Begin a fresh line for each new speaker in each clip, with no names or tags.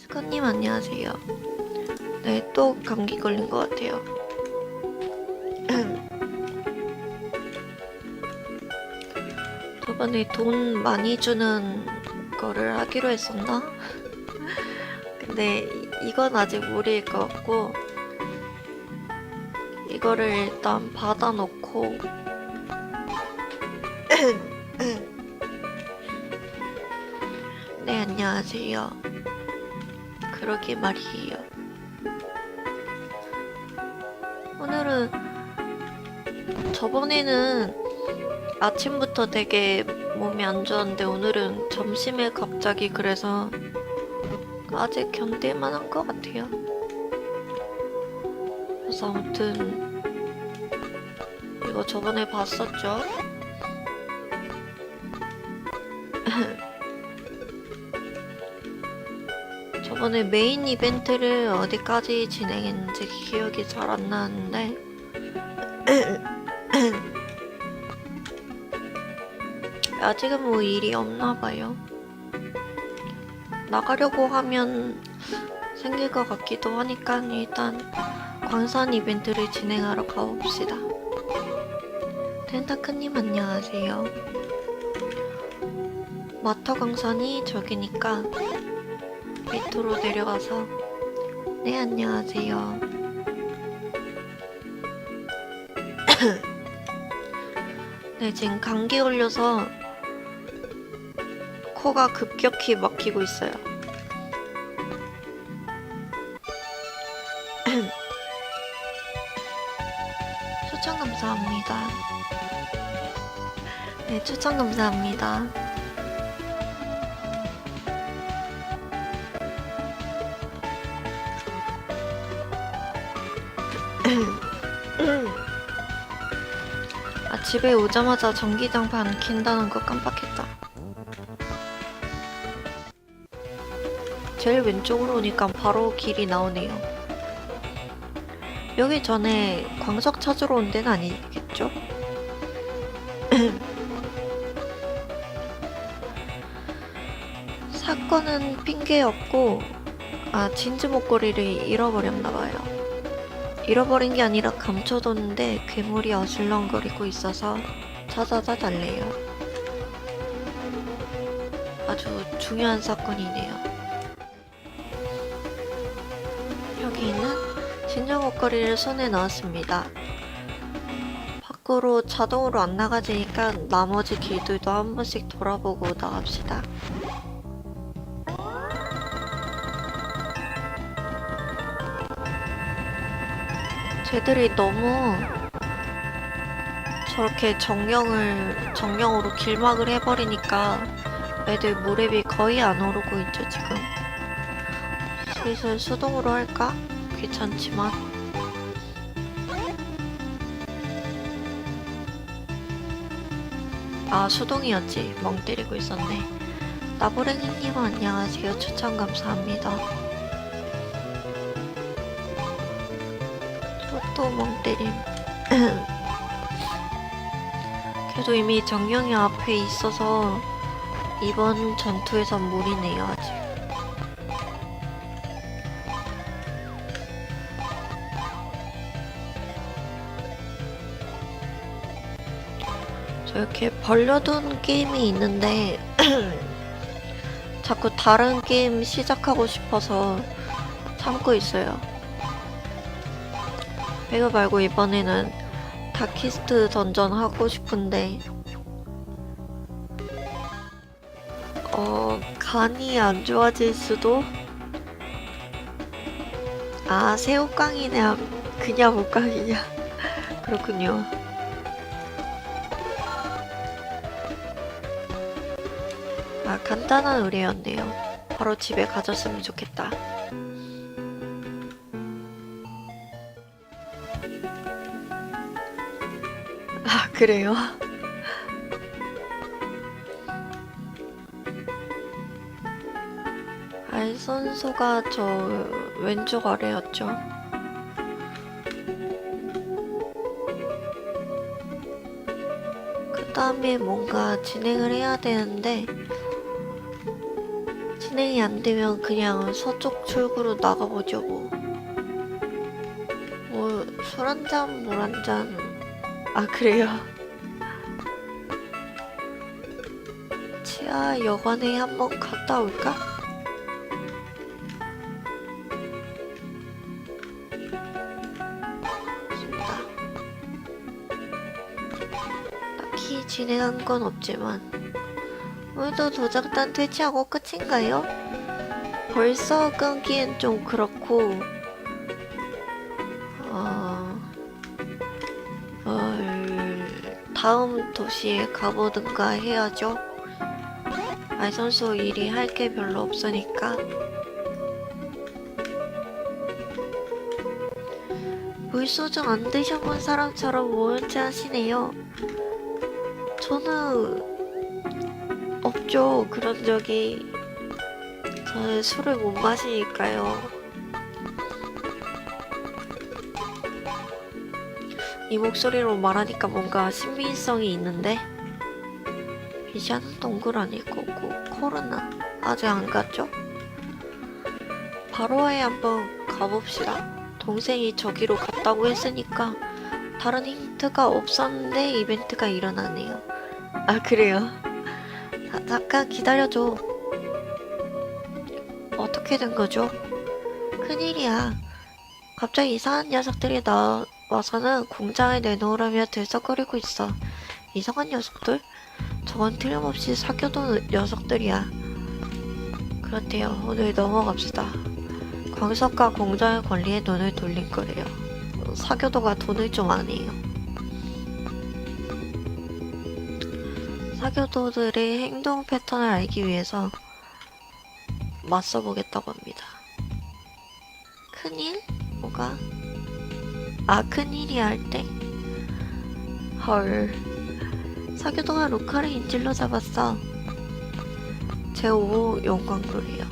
스카님 안녕하세요. 네, 또 감기 걸린 것 같아요. 저번에 돈 많이 주는 거를 하기로 했었나? 근데 이- 이건 아직 무리일 것 같고 이거를 일단 받아놓고 네 안녕하세요. 그러게 말이에요. 오늘은 저번에는 아침부터 되게 몸이 안 좋았는데 오늘은 점심에 갑자기 그래서 아직 견딜만 한 것 같아요. 그래서 아무튼 이거 저번에 봤었죠? 저번에 메인 이벤트를 어디까지 진행했는지 기억이 잘 안 나는데 아직은 뭐 일이 없나 봐요. 나가려고 하면 생길 것 같기도 하니까 일단 광산 이벤트를 진행하러 가봅시다. 텐타크님 안녕하세요. 마터 광산이 저기니까 밑으로 내려가서 네 안녕하세요. 네 지금 감기 걸려서 코가 급격히 막히고 있어요. 추천 감사합니다. 네, 추천 감사합니다. 집에 오자마자 전기장판 킨다는 거 깜빡했다. 제일 왼쪽으로 오니까 바로 길이 나오네요. 여기 전에 광석 찾으러 온 데는 아니겠죠? 사건은 핑계였고, 아, 진주 목걸이를 잃어버렸나봐요. 잃어버린 게 아니라 감춰뒀는데 괴물이 어슬렁거리고 있어서 찾아다 달래요. 아주 중요한 사건이네요. 여기 있는 진주 목걸이를 손에 넣었습니다. 밖으로 자동으로 안 나가지니까 나머지 길들도 한 번씩 돌아보고 나갑시다. 쟤들이 너무 저렇게 정령을 정령으로 길막을 해버리니까 애들 무랩이 거의 안 오르고 있죠 지금. 슬슬 수동으로 할까? 귀찮지만. 아 수동이었지. 멍 때리고 있었네. 나부랭이님 안녕하세요. 추천 감사합니다 때림 그래도 이미 정령이 앞에 있어서 이번 전투에선 무리네요 아직 저 이렇게 벌려둔 게임이 있는데 자꾸 다른 게임 시작하고 싶어서 참고 있어요. 이거 말고 이번에는 다키스트 던전 하고 싶은데 어 간이 안 좋아질 수도 아 새우깡이냐 그냥 못깡이냐 그렇군요. 아, 간단한 의뢰였네요. 바로 집에 가졌으면 좋겠다. 그래요? 알선소가 저 왼쪽 아래였죠. 그 다음에 뭔가 진행을 해야 되는데 진행이 안 되면 그냥 서쪽 출구로 나가보죠 뭐. 뭐 술 한 잔, 물 한 잔. 아 그래요? 지하 여관에 한번 갔다 올까? 좋다. 딱히 진행한 건 없지만 오늘도 도작단 퇴치하고 끝인가요? 벌써 끊기엔 좀 그렇고 다음 도시에 가보든가 해야죠. 알선수 일이 할 게 별로 없으니까 물소주 안 드셔본 사람처럼 모연체 하시네요. 저는 없죠. 그런 적이. 저는 술을 못 마시니까요. 이 목소리로 말하니까 뭔가 신빙성이 있는데 비샤는 동그라니 거고 코르나 아직 안 갔죠? 바로와에 한번 가봅시다. 동생이 저기로 갔다고 했으니까 다른 힌트가 없었는데 이벤트가 일어나네요. 아 그래요? 자, 잠깐 기다려줘. 어떻게 된 거죠? 큰일이야. 갑자기 이상한 녀석들이 나 와서는 공장에 내놓으라며 들썩거리고 있어. 이상한 녀석들? 저건 틀림없이 사교도 녀석들이야. 그렇대요. 오늘 넘어갑시다. 광석과 공장의 관리에 눈을 돌린 거래요. 사교도가 돈을 좀안 해요. 사교도들의 행동 패턴을 알기 위해서 맞서 보겠다고 합니다. 큰일? 뭐가? 아, 큰일이야 할 때? 헐. 사교도가 루카를 인질로 잡았어. 제5 용광로래요.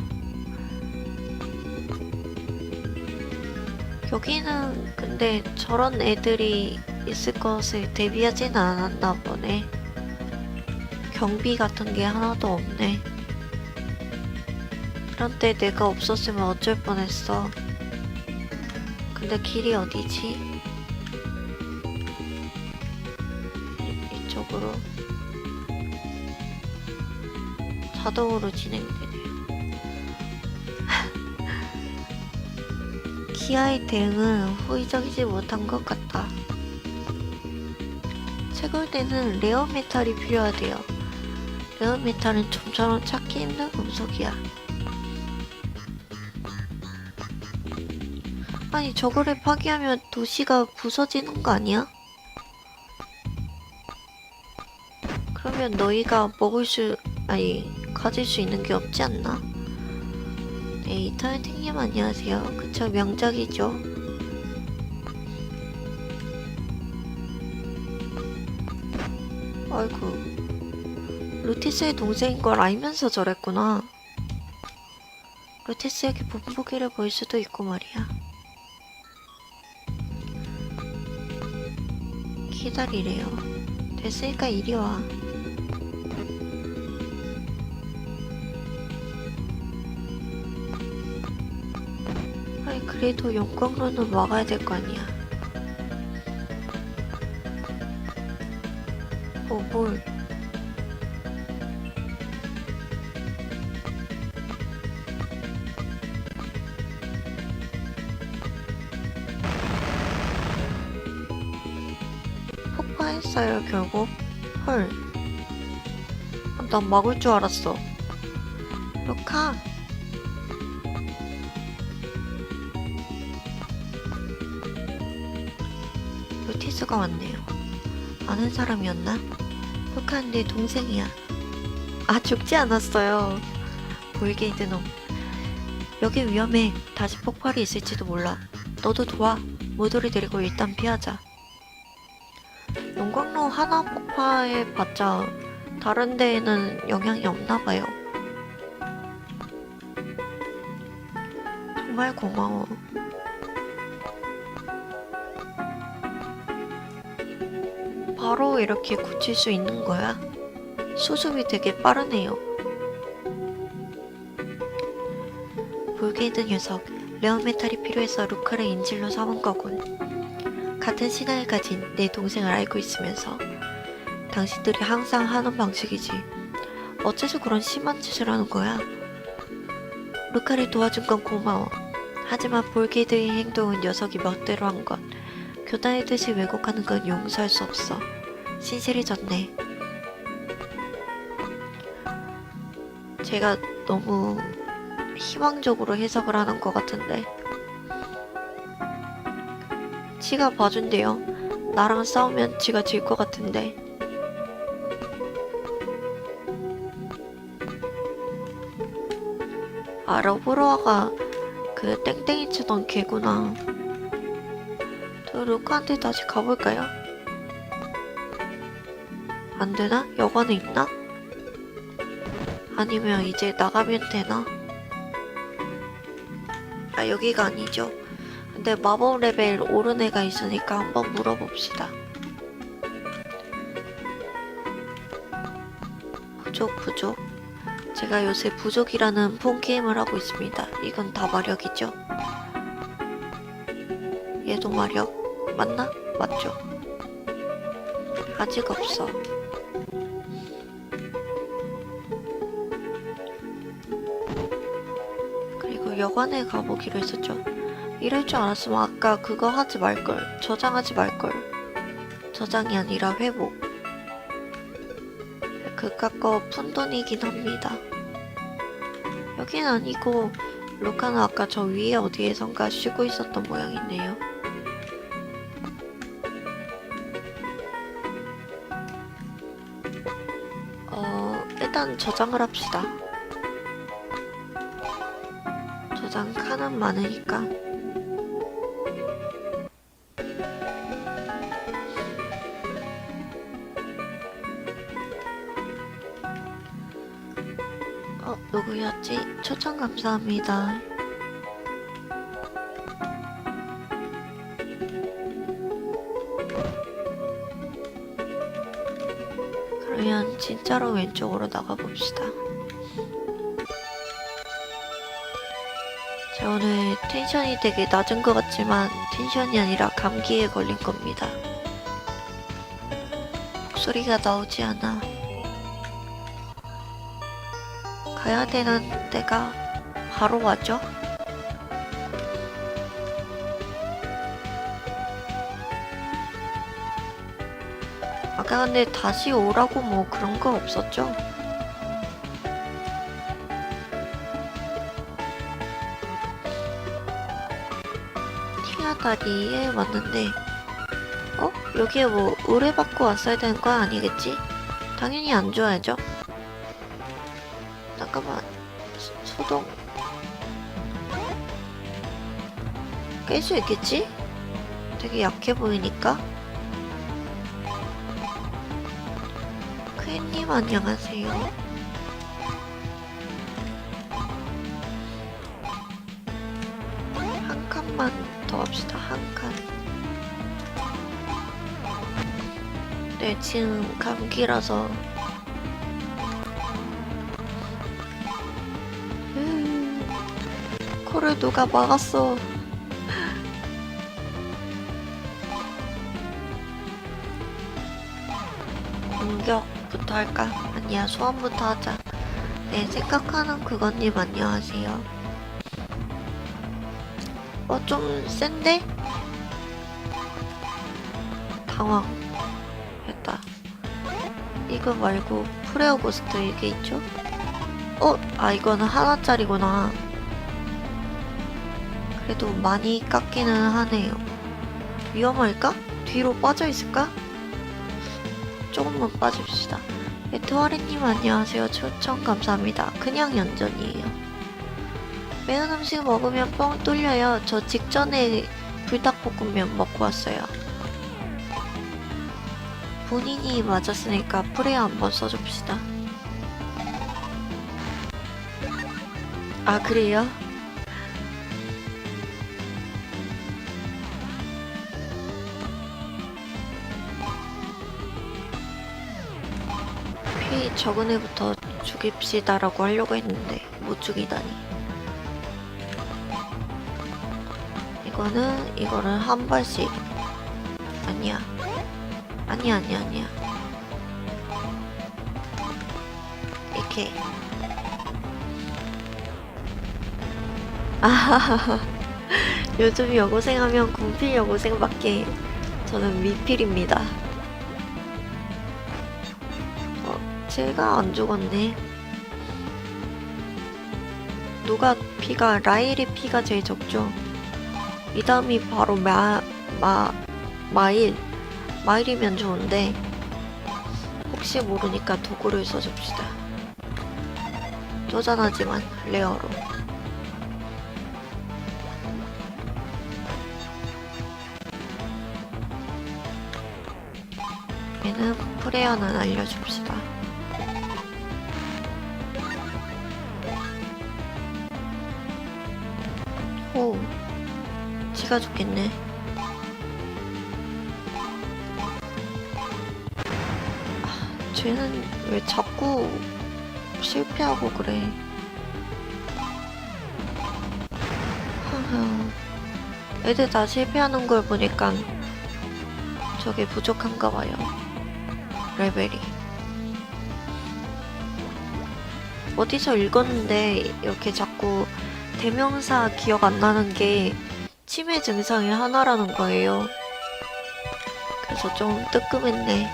여기는 근데 저런 애들이 있을 것을 대비하지는 않았나 보네. 경비 같은 게 하나도 없네. 때 내가 없었으면 어쩔 뻔했어. 근데 길이 어디지? 이- 이쪽으로 자동으로 진행되네요. 기아의 대응은 호의적이지 못한 것 같다. 채굴 때는 레어 메탈이 필요하대요. 레어 메탈은 좀처럼 찾기 힘든 금속이야. 아니 저거를 파괴하면 도시가 부서지는 거 아니야? 그러면 너희가 먹을 수 아니 가질 수 있는 게 없지 않나? 네 이터널팅님 안녕하세요. 그쵸 명작이죠. 아이고 루티스의 동생인 걸 알면서 저랬구나. 루티스에게 본보기를 보일 수도 있고 말이야. 기다리래요. 됐으니까 이리 와. 아이, 그래도 용광로는 막아야 될 거 아니야. 어, 뭘. 했어요, 결국. 헐. 아, 난 막을 줄 알았어. 루카. 루티스가 왔네요. 아는 사람이었나? 루카는 내 동생이야. 아, 죽지 않았어요. 볼게이드 놈. 여기 위험해. 다시 폭발이 있을지도 몰라. 너도 도와. 모두를 데리고 일단 피하자. 하나 폭파해 봤자 다른 데에는 영향이 없나 봐요. 정말 고마워. 바로 이렇게 고칠 수 있는 거야? 수습이 되게 빠르네요. 볼게이드 녀석 레어메탈이 필요해서 루카를 인질로 삼은 거군. 같은 신앙을 가진 내 동생을 알고 있으면서 당신들이 항상 하는 방식이지. 어째서 그런 심한 짓을 하는 거야? 루카를 도와준 건 고마워. 하지만 볼게이드의 행동은 녀석이 멋대로 한 것. 교단의 뜻을 왜곡하는 건 용서할 수 없어. 신실해졌네. 제가 너무 희망적으로 해석을 하는 것 같은데. 지가 봐준대요. 나랑 싸우면 지가 질 것 같은데. 아, 러브로아가 그 땡땡이 치던 개구나. 저 루카한테 다시 가볼까요? 안 되나? 여관에 있나? 아니면 이제 나가면 되나? 아, 여기가 아니죠. 근데 마법 레벨 오른 애가 있으니까 한번 물어봅시다. 부족, 부족. 제가 요새 부족이라는 폰 게임을 하고 있습니다. 이건 다 마력이죠. 얘도 마력 맞나? 맞죠? 아직 없어. 그리고 여관에 가보기로 했었죠. 이럴 줄 알았으면 아까 그거 하지 말걸. 저장하지 말걸. 저장이 아니라 회복. 그깟 거 푼돈이긴 합니다. 여긴 아니고 루카는 아까 저 위에 어디에선가 쉬고 있었던 모양이네요. 어, 일단 저장을 합시다. 저장 칸은 많으니까. 어, 누구였지? 초청 감사합니다. 그러면 진짜로 왼쪽으로 나가봅시다. 저 오늘 텐션이 되게 낮은 것 같지만 텐션이 아니라 감기에 걸린 겁니다. 목소리가 나오지 않아. 가야 되는 때가 바로 와죠? 아까 근데 다시 오라고 뭐 그런 거 없었죠? 티아다리에 왔는데 어? 여기에 뭐 의뢰받고 왔어야 되는 거 아니겠지? 당연히 안 줘야죠. 깰 수 있겠지? 되게 약해 보이니까 크앤님 안녕하세요 한 칸만 더 합시다 한칸 네 지금 감기라서 음, 코를 누가 막았어. 공격부터 할까? 아니야, 소원부터 하자. 네, 생각하는 그건님 안녕하세요. 어, 좀 센데? 당황했다. 이거 말고 프레어 고스트 이게 있죠? 어? 아 이거는 하나짜리구나 그래도 많이 깎이는 하네요 위험할까? 뒤로 빠져 있을까? 조금만 빠집시다. 에트와리님 안녕하세요. 초청 감사합니다. 그냥 연전이에요. 매운 음식 먹으면 뻥 뚫려요. 저 직전에 불닭볶음면 먹고 왔어요. 본인이 맞았으니까 프레어 한번 써줍시다. 아, 그래요? 적은 애부터 죽입시다라고 하려고 했는데 못 죽이다니. 이거는 이거를 한 발씩. 아니야. 아니야 아니야 아니야. 이렇게. 아 요즘 여고생하면 군필 여고생밖에 저는 미필입니다 제가 안 죽었네 누가 피가 라일의 피가 제일 적죠 이 다음이 바로 마, 마, 마일. 마일이면 좋은데, 혹시 모르니까 도구를 써줍시다. 쪼잔하지만, 레어로. 얘는 프레어는 알려줍시다. 호. 지가 좋겠네. 아, 쟤는 왜 자꾸 실패하고 그래. 애들 다 실패하는 걸 보니까 저게 부족한가 봐요. 레벨이. 어디서 읽었는데 이렇게 자꾸 대명사 기억 안 나는 게 치매 증상의 하나라는 거예요. 그래서 좀 뜨끔했네.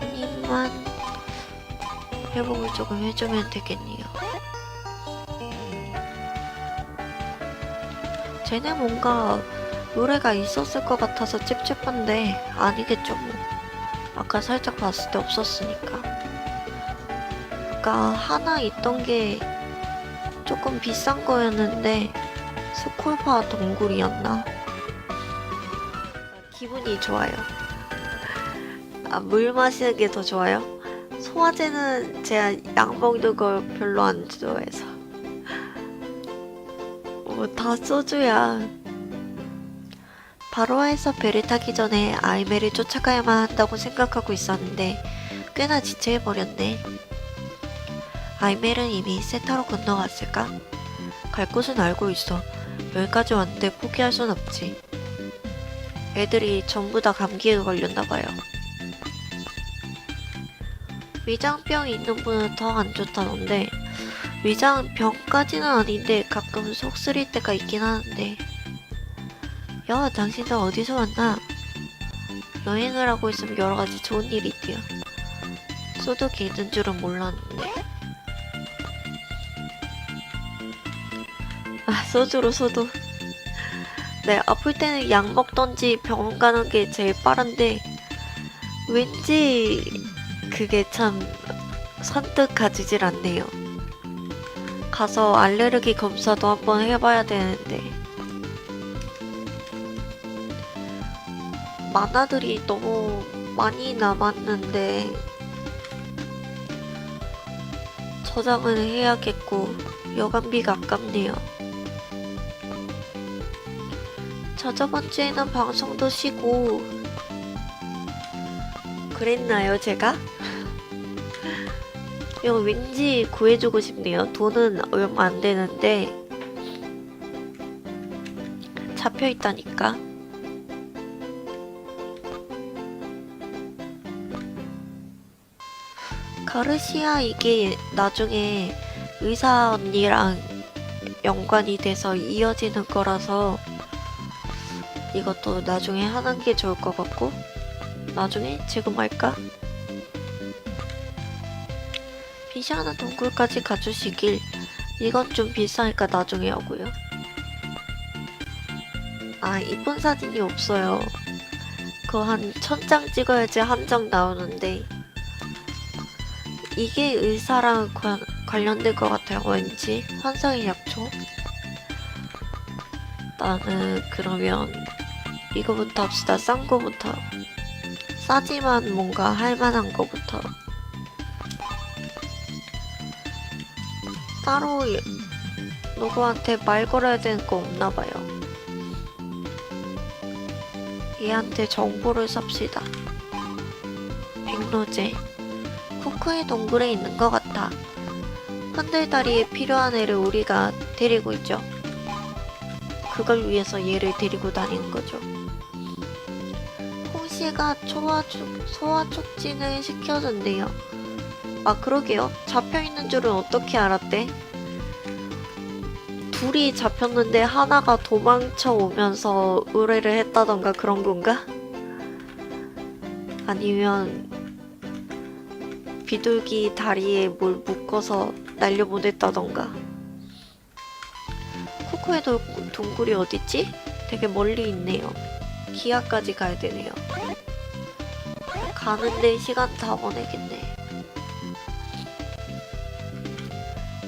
본인만 회복을 조금 해주면 되겠네요. 쟤네 뭔가 노래가 있었을 것 같아서 찝찝한데 아니겠죠 뭐. 아까 살짝 봤을 때 없었으니까. 아까 하나 있던 게 조금 비싼 거였는데 스콜파 동굴이었나? 기분이 좋아요. 아, 물 마시는 게 더 좋아요? 소화제는 제가 약 먹는 걸 별로 안 좋아해서. 어, 다 소주야. 바로아에서 배를 타기 전에 아이메를 쫓아가야만 한다고 생각하고 있었는데 꽤나 지체해버렸네. 아이멜은 이미 세타로 건너갔을까? 갈 곳은 알고 있어. 여기까지 왔는데 포기할 순 없지. 애들이 전부 다 감기에 걸렸나봐요. 위장병이 있는 분은 더 안 좋다던데 위장병까지는 아닌데 가끔 속 쓰릴 때가 있긴 하는데 야 당신들 어디서 왔나? 여행을 하고 있으면 여러 가지 좋은 일이 있대요. 소독이 있는 줄은 몰랐는데 아, 소주로 소독. 네, 아플 때는 약 먹던지 병원 가는 게 제일 빠른데, 왠지 그게 참 선뜻 가지질 않네요. 가서 알레르기 검사도 한번 해봐야 되는데, 만화들이 너무 많이 남았는데, 저장은 해야겠고, 여간비가 아깝네요. 저 저번 주에는 방송도 쉬고 그랬나요 제가? 이거 왠지 구해주고 싶네요 돈은 얼마 안 되는데 잡혀있다니까 가르시아 이게 나중에 의사 언니랑 연관이 돼서 이어지는 거라서 이것도 나중에 하는 게 좋을 것 같고 나중에 지금 할까? 비시하는 동굴까지 가주시길 이건 좀 비싸니까 나중에 하고요. 아 이쁜 사진이 없어요. 그거 한 천 장 찍어야지 한 장 나오는데 이게 의사랑 관, 관련된 것 같아요. 왠지 환상의 약초? 나는 그러면 이거부터 합시다. 싼 거부터. 싸지만 뭔가 할만한 거부터. 따로 예- 누구한테 말 걸어야 되는 거 없나 봐요. 얘한테 정보를 삽시다. 백로제. 쿠크의 동굴에 있는 것 같아. 흔들다리에 필요한 애를 우리가 데리고 있죠. 그걸 위해서 얘를 데리고 다니는 거죠. 홍씨가 소화, 촉- 소화 촉진을 시켜준대요. 아, 그러게요. 잡혀있는 줄은 어떻게 알았대? 둘이 잡혔는데 하나가 도망쳐 오면서 의뢰를 했다던가 그런 건가? 아니면 비둘기 다리에 뭘 묶어서 날려보냈다던가. 코코 동굴이 어딨지? 되게 멀리 있네요. 기아까지 가야 되네요. 가는데 시간 다 보내겠네.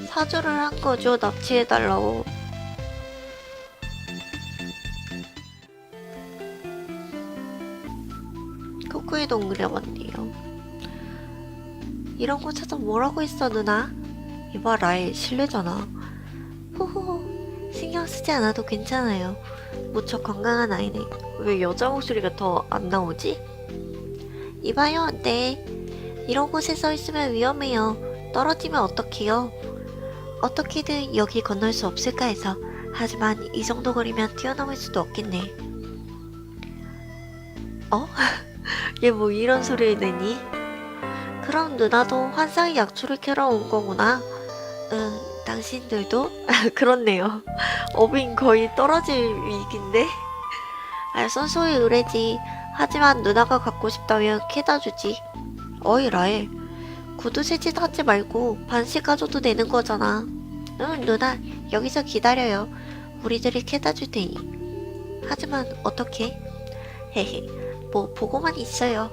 사주를 한 거죠. 납치해달라고. 코코의 동굴에 왔네요. 이런 곳에서 뭐라고 했어 누나? 이봐 라엘 실례잖아. 호호 신경 쓰지 않아도 괜찮아요. 무척 건강한 아이네. 왜 여자 목소리가 더 안 나오지? 이봐요 네. 이런 곳에 서 있으면 위험해요. 떨어지면 어떡해요? 어떻게든 여기 건널 수 없을까 해서. 하지만 이 정도 거리면 뛰어넘을 수도 없겠네. 어? 얘 뭐 이런 소리를 내니? 그럼 누나도 환상의 약초를 캐러 온 거구나. 응, 당신들도? 그렇네요. 어빈 거의 떨어질 위기인데? 아, 순수의 의뢰지. 하지만 누나가 갖고 싶다면 캐다 주지. 어이, 라엘. 구두 새짓 하지 말고 반씩 가져도 되는 거잖아. 응, 누나. 여기서 기다려요. 우리들이 캐다 줄 테니. 하지만 어떻게? 헤헤. 뭐 보고만 있어요.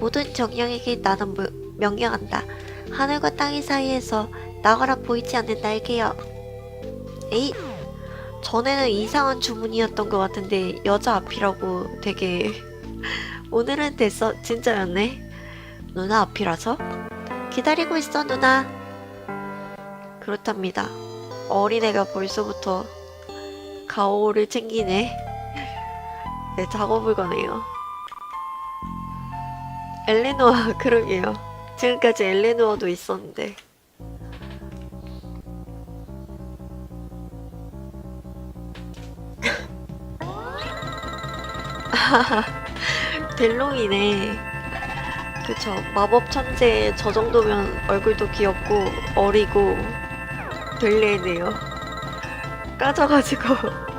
모든 정령에게 나는 무- 명령한다. 하늘과 땅의 사이에서 나가라 보이지 않는 날개여. 에이, 전에는 이상한 주문이었던 것 같은데 여자 앞이라고 되게 오늘은 됐어 진짜였네. 누나 앞이라서 기다리고 있어 누나. 그렇답니다. 어린애가 벌써부터 가오를 챙기네. 네, 작업을 거네요. 엘레노아, 그러게요. 지금까지 엘레노아도 있었는데. 델롱이네. 그쵸. 마법 천재 저 정도면 얼굴도 귀엽고 어리고 될래네요. 까져가지고.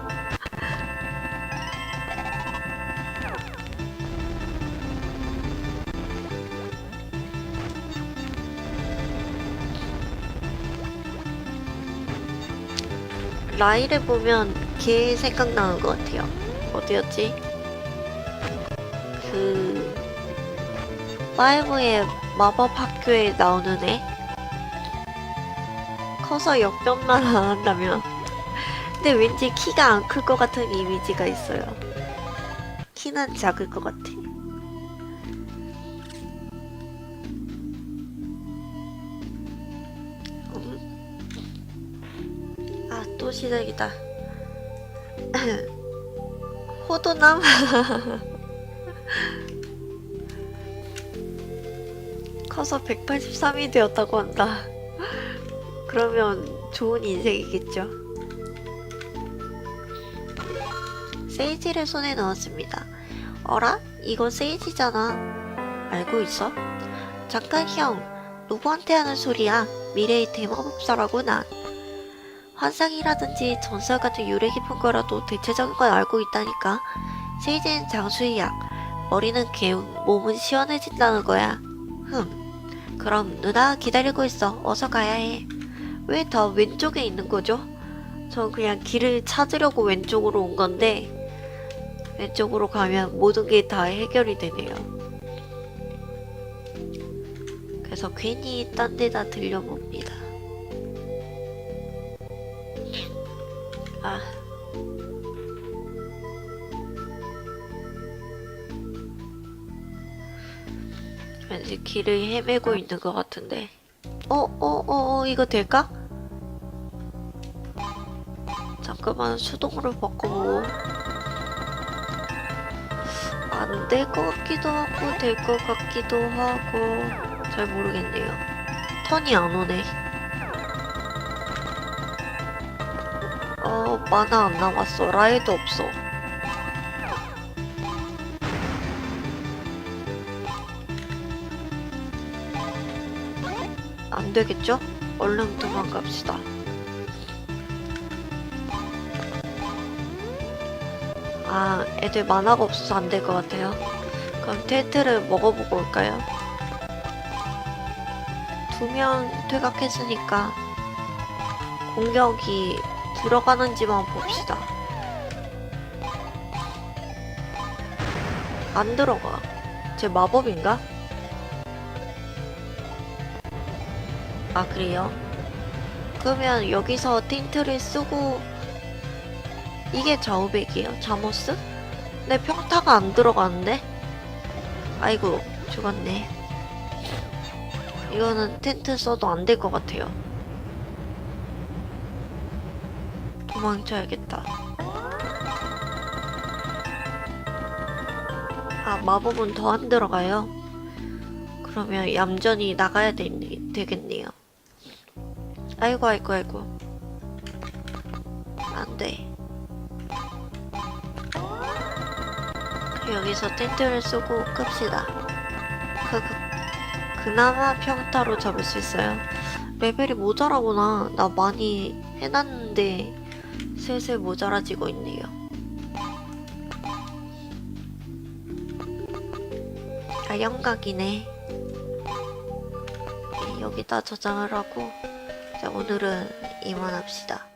라일을 보면 걔 생각나는 것 같아요. 어디였지? 파이브의 마법 학교에 나오는 애. 커서 역변만 안 한다면. 근데 왠지 키가 안 클 것 같은 이미지가 있어요. 키는 작을 것 같아. 음. 아, 또 시작이다. 호도남? 커서 183이 되었다고 한다. 그러면 좋은 인생이겠죠. 세이지를 손에 넣었습니다. 어라? 이건 세이지잖아. 알고 있어? 잠깐 형, 누구한테 하는 소리야? 미래의 대마법사라고 난. 환상이라든지 전설 같은 유래 깊은 거라도 대체적인 건 알고 있다니까. 세이지는 장수의 약, 머리는 개운, 몸은 시원해진다는 거야. 흠. 그럼 누나 기다리고 있어. 어서 가야 해. 왜 다 왼쪽에 있는 거죠? 전 그냥 길을 찾으려고 왼쪽으로 온 건데 왼쪽으로 가면 모든 게 다 해결이 되네요. 그래서 괜히 딴 데다 들려봅니다. 아직 길을 헤매고 어? 있는 것 같은데 어? 어? 어? 어 이거 될까? 잠깐만 수동으로 바꿔보고 안 될 것 같기도 하고 될 것 같기도 하고 잘 모르겠네요 턴이 안 오네 어 만화 안 남았어 라이도 없어 안 되겠죠? 얼른 도망갑시다. 아, 애들 만화가 없어서 안 될 것 같아요. 그럼 텐트를 먹어보고 올까요? 두 명 퇴각했으니까 공격이 들어가는지만 봅시다. 안 들어가. 제 마법인가? 아, 그래요? 그러면 여기서 틴트를 쓰고 이게 좌우백이에요? 자모스? 내 평타가 안 들어가는데? 아이고, 죽었네. 이거는 텐트 써도 안 될 것 같아요. 도망쳐야겠다. 아, 마법은 더 안 들어가요? 그러면 얌전히 나가야 되, 되겠네요. 아이고, 아이고, 아이고. 안 돼. 여기서 텐트를 쓰고 끕시다. 그, 그, 그나마 평타로 잡을 수 있어요. 레벨이 모자라구나. 나 많이 해놨는데 슬슬 모자라지고 있네요. 아, 영각이네. 네, 여기다 저장을 하고 자, 오늘은 이만합시다.